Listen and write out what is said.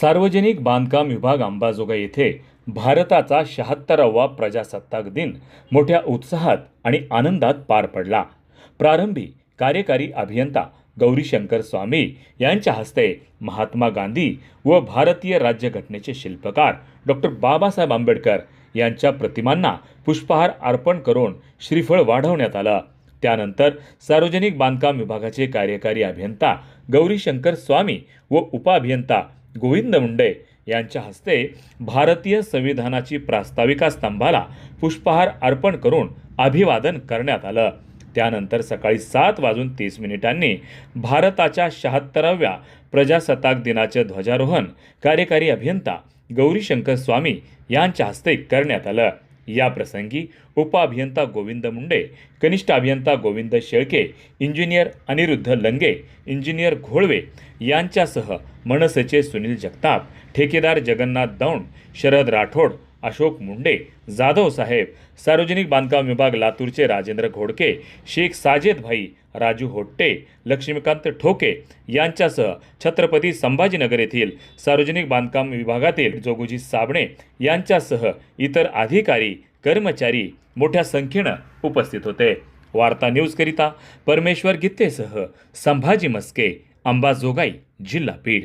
सार्वजनिक बांधकाम विभाग अंबाजोगाई येथे भारताचा शहात्तरावा प्रजासत्ताक दिन मोठ्या उत्साहात आणि आनंदात पार पडला. प्रारंभी कार्यकारी अभियंता गौरीशंकर स्वामी यांच्या हस्ते महात्मा गांधी व भारतीय राज्यघटनेचे शिल्पकार डॉक्टर बाबासाहेब आंबेडकर यांच्या प्रतिमांना पुष्पहार अर्पण करून श्रीफळ वाढवण्यात आलं. त्यानंतर सार्वजनिक बांधकाम विभागाचे कार्यकारी अभियंता गौरीशंकर स्वामी व उपअभियंता गोविंद मुंडे यांच्या हस्ते भारतीय संविधानाची प्रास्ताविका स्तंभाला पुष्पहार अर्पण करून अभिवादन करण्यात आलं. त्यानंतर सकाळी सात वाजून तीस मिनिटांनी भारताच्या शहात्तराव्या प्रजासत्ताक दिनाचे ध्वजारोहण कार्यकारी अभियंता गौरीशंकर स्वामी यांच्या हस्ते करण्यात आलं. या प्रसंगी उपअभियंता गोविंद मुंडे कनिष्ठ अभियंता गोविंद शेळके इंजिनियर अनिरुद्ध लंगे इंजिनियर घोळवे यांच्यासह मनसेचे सुनील जगताप ठेकेदार जगन्नाथ दौंड शरद राठोड अशोक मुंडे जाधव साहेब सार्वजनिक बांधकाम विभाग लातूरचे राजेंद्र घोडके शेख साजेद भाई राजू होट्टे लक्ष्मीकांत ठोके यांच्यासह छत्रपती संभाजीनगर येथील सार्वजनिक बांधकाम विभागातील जोगुजी साबणे यांच्यासह इतर अधिकारी कर्मचारी मोठ्या संख्येनं उपस्थित होते. वार्ता न्यूजकरिता परमेश्वर गित्तेसह संभाजी मस्के अंबाजोगाई जिल्हा बीड